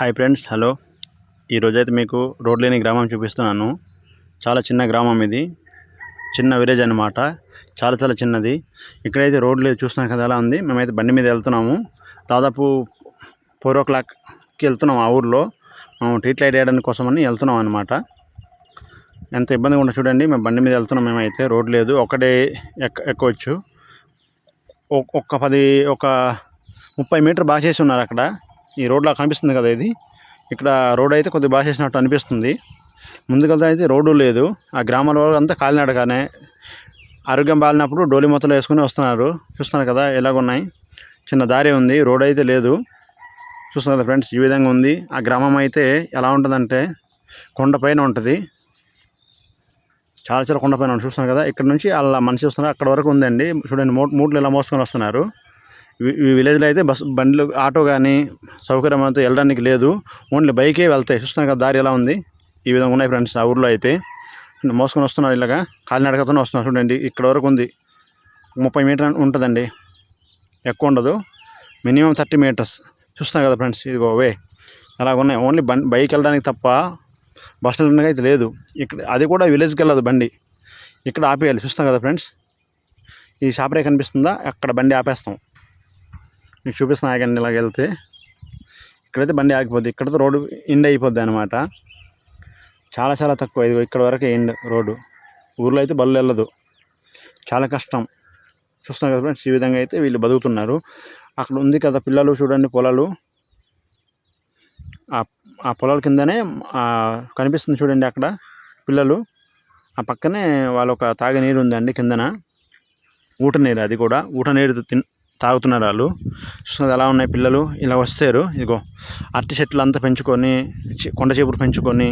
Hi friends hello. ఈరోజైతే మీకు road లేని గ్రామం చూపిస్తున్నాను. చాలా చిన్న గ్రామం ఇది. చిన్న విలేజ్ అన్నమాట. చాలా చాలా చిన్నది. ఇక్కడైతే రోడ్ లేదు చూస్తున్నాం కదా ఎలా ఉంది. మేమైతే బండి మీద వెళ్తున్నాము. దాదాపు ఫోర్ ఓ క్లాక్కి వెళ్తున్నాం ఆ ఊర్లో. మేము ట్రీట్ లైట్ వేయడానికి కోసమని వెళ్తున్నాం అనమాట ఎంత ఇబ్బందిగా ఉండదు చూడండి. మేము బండి మీద వెళ్తున్నాం. మేమైతే రోడ్ లేదు. ఒకటే ఎక్క ఎక్కవచ్చు. ఒ- ఒక్క పది ఒక ముప్పై మీటర్ బాగా చేసి ఉన్నారు అక్కడ. ఈ రోడ్లా కనిపిస్తుంది కదా ఇది. ఇక్కడ రోడ్ అయితే కొద్దిగా బాగా చేసినట్టు అనిపిస్తుంది. ముందుకెళ్తా అయితే రోడ్డు లేదు. ఆ గ్రామాల వాళ్ళు అంతా కాలినడగానే ఆరోగ్యం బాగాలినప్పుడు డోలి మొత్తం వేసుకుని వస్తున్నారు. చూస్తున్నారు కదా ఎలాగున్నాయి? చిన్న దారి ఉంది రోడ్ అయితే లేదు. చూస్తున్నారు కదా ఫ్రెండ్స్ ఈ విధంగా ఉంది. ఆ గ్రామం అయితే ఎలా ఉంటుందంటే కొండపైన ఉంటుంది. చాలా చాలా కొండపైన ఉంటుంది చూస్తున్నారు కదా ఇక్కడ నుంచి అలా మనిషి వస్తున్నారు. అక్కడ వరకు ఉందండి. చూడండి మూట్లు మూటలు ఇలా మోసుకొని వస్తున్నారు. విలేజ్లో అయితే బస్ బండ్లు ఆటో కానీ సౌకర్యం అంతా వెళ్ళడానికి లేదు. ఓన్లీ బైకే వెళ్తాయి. చూస్తున్నాం కదా దారి ఎలా ఉంది? ఈ విధంగా ఉన్నాయి ఫ్రెండ్స్ ఆ ఊర్లో అయితే. మోసుకొని వస్తున్నారు ఇలాగా. కాలినడకతోనే వస్తున్నారు చూడండి. ఇక్కడ వరకు ఉంది. ముప్పై మీటర్ ఉంటుందండి. ఎక్కువ ఉండదు. Minimum thirty meters. చూస్తున్నాం కదా ఫ్రెండ్స్ ఇదిగో వే అలాగ ఉన్నాయి. ఓన్లీ బండి బైక్ వెళ్ళడానికి తప్ప బస్సులు అయితే లేదు. ఇక్కడ అది కూడా విలేజ్కి వెళ్ళదు బండి. ఇక్కడ ఆపేయాలి. చూస్తాం కదా ఫ్రెండ్స్. ఈ షాపరే కనిపిస్తుందా? అక్కడ బండి ఆపేస్తాం. మీకు చూపిస్తున్నా ఆగండి ఇలాగ వెళ్తే. ఇక్కడైతే బండి ఆగిపోద్ది. ఇక్కడతో రోడ్డు ఎండ్ అయిపోద్ది అనమాట చాలా చాలా తక్కువ. ఇది ఇక్కడ వరకే ఎండ్ రోడ్డు. ఊర్లో అయితే బళ్ళు వెళ్ళదు. చాలా కష్టం. చూస్తున్నాం కదా ఫ్రెండ్స్ ఈ విధంగా అయితే వీళ్ళు బతుకుతున్నారు. అక్కడ ఉంది కదా పిల్లలు చూడండి పొలాలు. ఆ ఆ పొలాల కిందనే కనిపిస్తుంది చూడండి అక్కడ పిల్లలు. ఆ పక్కనే వాళ్ళ ఒక తాగే నీరు ఉందండి కిందన. ఊట నీరు అది కూడా. ఊట నీరు తిన్ తాగుతున్నారు వాళ్ళు. చూస్తున్నది ఎలా ఉన్నాయి పిల్లలు? ఇలా వస్తారు. ఇదిగో అరటి చెట్లు అంతా పెంచుకొని కొండ చేపలు పెంచుకొని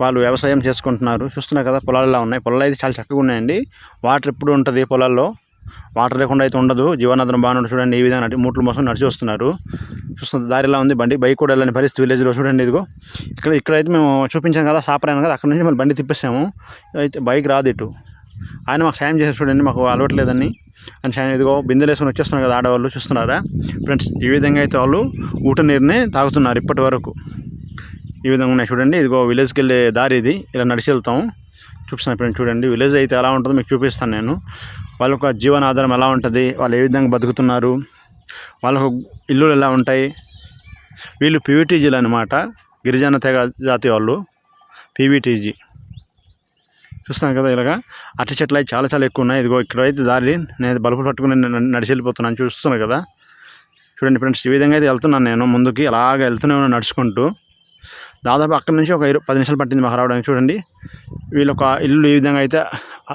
వాళ్ళు వ్యవసాయం చేసుకుంటున్నారు. చూస్తున్నారు కదా పొలాల్లో ఉన్నాయి. పొలాలు అయితే చాలా చక్కగా ఉన్నాయండి. వాటర్ ఎప్పుడు ఉంటుంది పొలాల్లో? వాటర్ లేకుండా అయితే ఉండదు. జీవనాధారం బాగానే చూడండి ఈ విధంగా నడి మోసం నడిచి వస్తున్నారు. చూస్తుంది దారిలా ఉంది? బండి బైక్ కూడా వెళ్ళని పరిస్థితి విలేజ్లో చూడండి ఇదిగో. ఇక్కడ ఇక్కడైతే మేము చూపించాం కదా సాపరాయన కదా అక్కడ నుంచి మళ్ళీ బండి తిప్పేసాము. అయితే బైక్ రాదు ఇటు. ఆయన మాకు సాయం చేసి చూడండి మాకు అలవట్లేదని అని షైన్ ఇదిగో బిందెలు వేసుకొని వచ్చేస్తున్నారు కదా ఆడవాళ్ళు చూస్తున్నారా? ఫ్రెండ్స్ ఈ విధంగా అయితే వాళ్ళు ఊట నీరుని తాగుతున్నారు ఇప్పటి వరకు. ఈ విధంగా ఉన్నాయి చూడండి ఇదిగో విలేజ్కి వెళ్ళే దారి ఇది. ఇలా నడిచి వెళ్తాం. చూపిస్తాను ఫ్రెండ్స్ చూడండి విలేజ్ అయితే ఎలా ఉంటుందో మీకు చూపిస్తాను నేను. వాళ్ళ యొక్క జీవనాధారం ఎలా ఉంటుంది? వాళ్ళు ఏ విధంగా బతుకుతున్నారు? వాళ్ళకు ఇల్లులు ఎలా ఉంటాయి? వీళ్ళు పీవీటీజీలు అనమాట గిరిజన తెగ జాతి వాళ్ళు పీవీటీజీ. చూస్తున్నాను కదా ఇలాగా. అట్టి చెట్లు అయితే చాలా చాలా ఎక్కువ ఉన్నాయి ఇదిగో ఇక్కడ అయితే దారి నేను బల్బులు పట్టుకుని నడిచి వెళ్ళిపోతున్నాను చూస్తున్నాను కదా. చూడండి ఫ్రెండ్స్ ఈ విధంగా అయితే వెళ్తున్నాను నేను ముందుకి. అలాగ వెళ్తూనే ఉన్నాను నడుచుకుంటూ. దాదాపు అక్కడ నుంచి ఒక ఇరు పది నిమిషాలు పట్టింది మాకు రావడానికి చూడండి. వీళ్ళు ఒక ఇల్లు ఈ విధంగా అయితే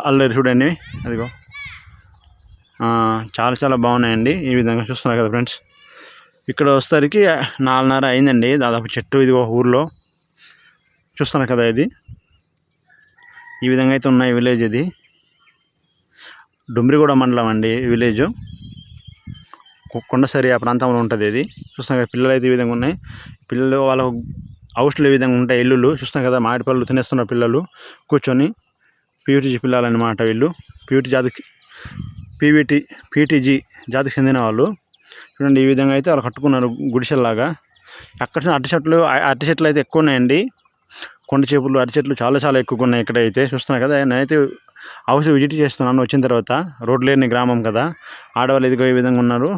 అల్లరి చూడండి. అదిగో. చాలా చాలా బాగున్నాయండి. ఈ విధంగా చూస్తున్నారు కదా ఫ్రెండ్స్. ఇక్కడ వచ్చేసరికి నాలుగున్నర అయిందండి. దాదాపు చెట్టు ఇది ఒక ఊర్లో. చూస్తున్నారు కదా ఇది. ఈ విధంగా అయితే ఉన్నాయి విలేజ్ ఇది. డుమ్రిగూడ మండలం అండి విలేజ్. కొండసరి ఆ ప్రాంతంలో ఉంటుంది ఇది. చూస్తాం కదా పిల్లలు అయితే ఈ విధంగా ఉన్నాయి. పిల్లలు వాళ్ళ హౌస్లు ఈ విధంగా ఉంటాయి ఇల్లులు. చూస్తున్నాం కదా మామిడి పళ్ళు తినేస్తున్నారు పిల్లలు. కూర్చొని పీయూటీజీ పిల్లలన్నమాట వీళ్ళు. పీవీటీ జాతికి పీవీటీ పీటీజీ జాతికి చెందిన వాళ్ళు. చూడండి ఈ విధంగా అయితే వాళ్ళు కట్టుకున్నారు గుడిసెల్లాగా. అక్కడ అట్టి అరటి చెట్లు అట్టి అరటి చెట్లు అయితే ఎక్కువ ఉన్నాయండి. కొండ చేపలు అరిచెట్లు చాలా చాలా ఎక్కువగా ఉన్నాయి ఇక్కడ అయితే చూస్తున్నాను కదా నేనైతే హౌస్ విజిట్ చేస్తున్నాను వచ్చిన తర్వాత. రోడ్ లేని గ్రామం కదా. ఆడవాళ్ళు ఇదిగో ఈ విధంగా ఉన్నారు.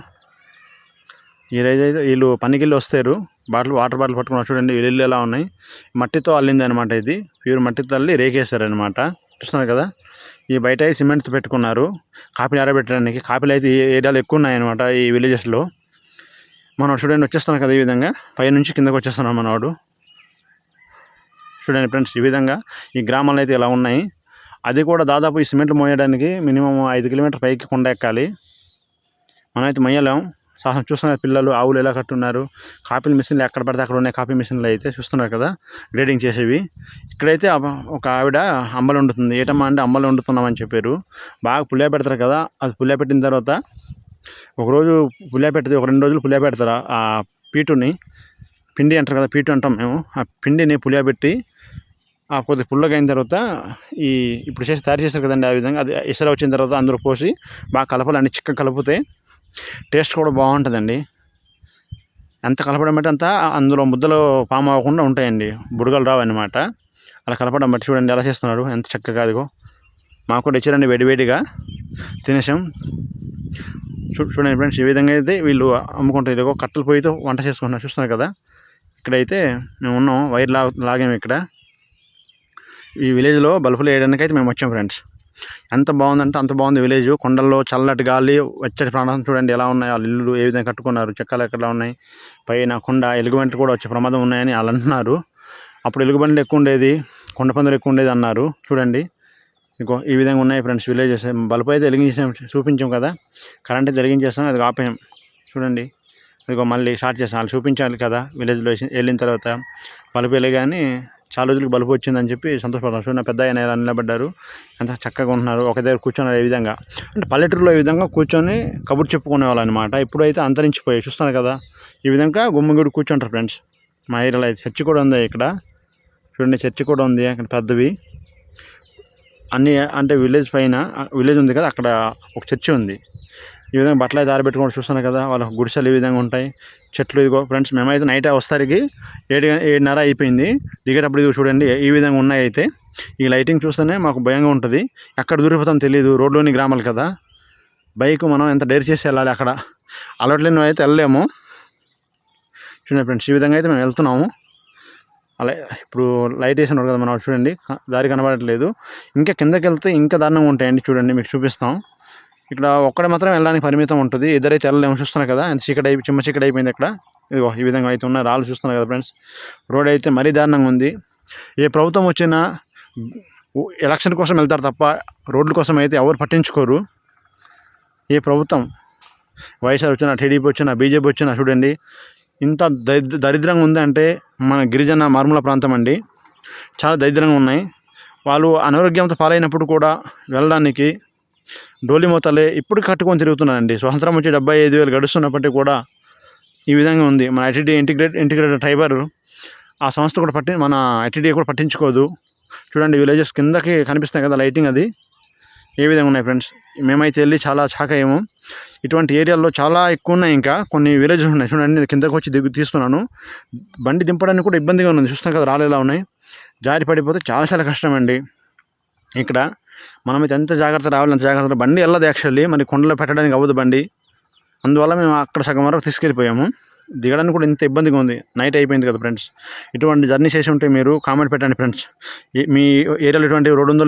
ఈరోజైతే వీళ్ళు పనికిళ్ళు వస్తారు. బాటిల్ వాటర్ బాటిల్ పట్టుకున్నారు. చూడండి వీళ్ళు ఎలా ఉన్నాయి. మట్టితో అల్లింది అనమాట ఇది. ప్యూర్ మట్టితో అల్లి రేకేశారనమాట చూస్తున్నారు కదా ఈ బయట సిమెంట్స్ సిమెంట్తో పెట్టుకున్నారు. కాపీలు ఆరబెట్టడానికి కాపీలు అయితే ఏరియాలు ఎక్కువ ఉన్నాయన్నమాట ఈ విలేజెస్లో మనం చూడండి వచ్చేస్తున్నాం కదా ఈ విధంగా. పై నుంచి కిందకు వచ్చేస్తున్నాం మనవాడు చూడండి ఫ్రెండ్స్ ఈ విధంగా ఈ గ్రామాలు అయితే ఇలా ఉన్నాయి. అది కూడా దాదాపు ఈ సిమెంట్లు మోయడానికి మినిమం ఐదు కిలోమీటర్ పైకి కొండ ఎక్కాలి. మనమైతే మొయ్యలేం. సాహసం చూస్తున్నారు పిల్లలు ఆవులు ఎలా కట్టున్నారు కాపీల మిషన్లు ఎక్కడ పడితే అక్కడ ఉన్నాయి కాపీ మిషన్లు అయితే చూస్తున్నారు కదా గ్రేడింగ్ చేసేవి. ఇక్కడైతే ఒక ఆవిడ అంబలు వండుతుంది. ఏటమ్మా అంటే అంబలు వండుతున్నామని చెప్పారు. బాగా పులియా పెడతారు కదా అది పులియా పెట్టిన తర్వాత ఒకరోజు పులియా పెడితే ఒక రెండు రోజులు పులియా పెడతారు. ఆ పీటుని పిండి అంటారు కదా పీటు అంటాం మేము. ఆ పిండిని పులియాబెట్టి కొద్ది పుల్లగా అయిన తర్వాత ఈ ఇప్పుడు చేసి తయారు చేస్తారు కదండి ఆ విధంగా అది ఇసర వచ్చిన తర్వాత అందరూ పోసి బాగా కలపాలి అన్ని చిక్క కలిపితే టేస్ట్ కూడా బాగుంటుందండి. ఎంత కలపడం బట్టి అంతా అందులో ముద్దలు పాము అవ్వకుండా ఉంటాయండి. బుడగలు రావు అలా కలపడం బట్టి చూడండి ఎలా చేస్తున్నారు ఎంత చక్కగా అదిగో. మాకు కూడా ఇచ్చారండి వేడివేడిగా తినేసాం. చూ చూడండి ఫ్రెండ్స్ ఈ విధంగా అయితే వీళ్ళు అమ్ముకుంటారు. ఇదిగో కట్టెల పొయ్యితో వంట చేసుకుంటున్నారు. చూస్తున్నారు కదా? ఇక్కడైతే మేము ఉన్నాం వైర్ లా లాగాము ఇక్కడ. ఈ విలేజ్లో బల్బులు వేయడానికి అయితే మేము వచ్చాం ఫ్రెండ్స్. ఎంత బాగుందంటే అంత బాగుంది విలేజ్. కొండల్లో చల్లటి గాలి వెచ్చటి ప్రాంతం చూడండి ఎలా ఉన్నాయి. వాళ్ళ ఇల్లు ఏ విధంగా కట్టుకున్నారు చెక్కలు ఎక్కడ ఉన్నాయి. పైన కొండ ఎలుగుబంట్లు కూడా వచ్చే ప్రమాదం ఉన్నాయని వాళ్ళు అంటున్నారు. అప్పుడు ఎలుగుబంట్లు ఎక్కువ ఉండేది కొండ పందులు ఎక్కువ ఉండేది అన్నారు. చూడండి. ఇంకో ఈ విధంగా ఉన్నాయి ఫ్రెండ్స్ విలేజెస్. బల్బు అయితే వెలిగించాం చూపించాం కదా. కరెంట్ అయితే వెలిగించేస్తాం అది ఆపేయం చూడండి. ఇదిగో మళ్ళీ స్టార్ట్ చేస్తాం వాళ్ళు చూపించాలి కదా విలేజ్లో వెళ్ళిన తర్వాత. బల్బు వెలిగాని చాలా రోజులకు బల్బు వచ్చిందని చెప్పి సంతోషపడతాం చూడండి పెద్ద ఆయన ఇలా నిలబడ్డారు. ఎంత చక్కగా ఉంటున్నారు. ఒక దగ్గర కూర్చున్నారు ఈ విధంగా. అంటే పల్లెటూరులో ఈ విధంగా కూర్చొని కబుర్ చెప్పుకునే వాళ్ళు అనమాట ఇప్పుడైతే అంతరించిపోయాయి. చూస్తున్నారు కదా. ఈ విధంగా గుమ్మగుడి కూర్చుంటారు ఫ్రెండ్స్. మా ఏరియాలో అయితే చర్చి కూడా ఉంది ఇక్కడ. చూడండి చర్చి కూడా ఉంది. అక్కడ పెద్దవి. అన్ని అంటే విలేజ్ పైన విలేజ్ ఉంది కదా. అక్కడ ఒక చర్చి ఉంది. ఈ విధంగా బట్టలు అయితే ఆరబెట్టుకొని చూస్తున్నాం కదా వాళ్ళ గుడిసెలు ఈ విధంగా ఉంటాయి. చెట్లు ఇదిగో ఫ్రెండ్స్ మేమైతే నైట్ వస్తారికి ఏడు ఏడున్నర అయిపోయింది. దిగేటప్పుడు ఇది చూడండి ఈ విధంగా ఉన్నాయి అయితే ఈ లైటింగ్ చూస్తేనే మాకు భయంగా ఉంటుంది. ఎక్కడ దూరిపోతాం తెలియదు రోడ్లోని గ్రామాలు కదా. బైక్ మనం ఎంత డైర్ చేసి వెళ్ళాలి అక్కడ? అలవాట్లేని అయితే వెళ్ళలేము. చూడండి ఫ్రెండ్స్ ఈ విధంగా అయితే మేము వెళ్తున్నాము. అలా ఇప్పుడు లైట్ వేసినారు కదా మనం చూడండి. దారి కనబడట్లేదు. ఇంకా కిందకి వెళ్తే ఇంకా దారుణంగా ఉంటాయండి చూడండి మీకు చూపిస్తాం. ఇక్కడ ఒక్కడే మాత్రం వెళ్ళడానికి పరిమితం ఉంటుంది. ఇద్దరైతే వెళ్ళలేము చూస్తున్నారు కదా. ఎంత చీకటి అయిపోయి చిమ్మ చీకటి అయిపోయింది ఇక్కడ. ఇదిగో ఈ విధంగా అయితే ఉన్నాయి. రాళ్ళు చూస్తున్నారు కదా ఫ్రెండ్స్. రోడ్ అయితే మరీ దారుణంగా ఉంది. ఏ ప్రభుత్వం వచ్చినా ఎలక్షన్ కోసం వెళ్తారు తప్ప రోడ్ల కోసం అయితే ఎవరు పట్టించుకోరు. ఏ ప్రభుత్వం? వైఎస్ఆర్ వచ్చినా టీడీపీ వచ్చినా బీజేపీ వచ్చినా చూడండి. ఇంత దరిద్రంగా ఉందంటే మన గిరిజన మారుమూల ప్రాంతం అండి. చాలా దరిద్రంగా ఉన్నాయి. వాళ్ళు అనారోగ్యంతో పాలైనప్పుడు కూడా వెళ్ళడానికి డోలి మోతాలే ఇప్పుడు కట్టుకొని తిరుగుతున్నానండి. స్వతంత్రం వచ్చి డెబ్బై ఐదు వేలు గడుస్తున్నప్పటికీ కూడా ఈ విధంగా ఉంది. మన ఐటీడీ ఇంటిగ్రేట్ ఇంటిగ్రేటెడ్ ట్రైబర్ ఆ సంస్థ కూడా పట్టి మన ఐటీడీ కూడా పట్టించుకోదు. చూడండి విలేజెస్ కిందకి కనిపిస్తాయి కదా లైటింగ్ అది. ఏ విధంగా ఉన్నాయి ఫ్రెండ్స్? మేమైతే వెళ్ళి చాలా షాక్ అయ్యాము ఇటువంటి ఏరియాల్లో చాలా ఎక్కువ ఉన్నాయి ఇంకా. కొన్ని విలేజెస్ ఉన్నాయి. చూడండి నేను కిందకు వచ్చి దిగు తీస్తున్నాను. బండి దింపడానికి కూడా ఇబ్బందిగా ఉంది. చూస్తాం కదా రాళ్ళు ఎలా ఉన్నాయి? జారి పడిపోతే చాలా చాలా కష్టం అండి ఇక్కడ మనమైతే ఎంత జాగ్రత్త రావాలి అంత జాగ్రత్త బండి వెళ్ళదు యాక్చువల్లీ మరి కొండలో పెట్టడానికి అవ్వదు బండి. అందువల్ల మేము అక్కడ సగం వరకు తీసుకెళ్ళిపోయాము. దిగడానికి కూడా ఇంత ఇబ్బందిగా ఉంది. నైట్ అయిపోయింది కదా ఫ్రెండ్స్ ఇటువంటి జర్నీ చేసి ఉంటే మీరు కామెంట్ పెట్టండి ఫ్రెండ్స్ మీ ఏరియాలో ఇటువంటి రోడ్డు ఉందో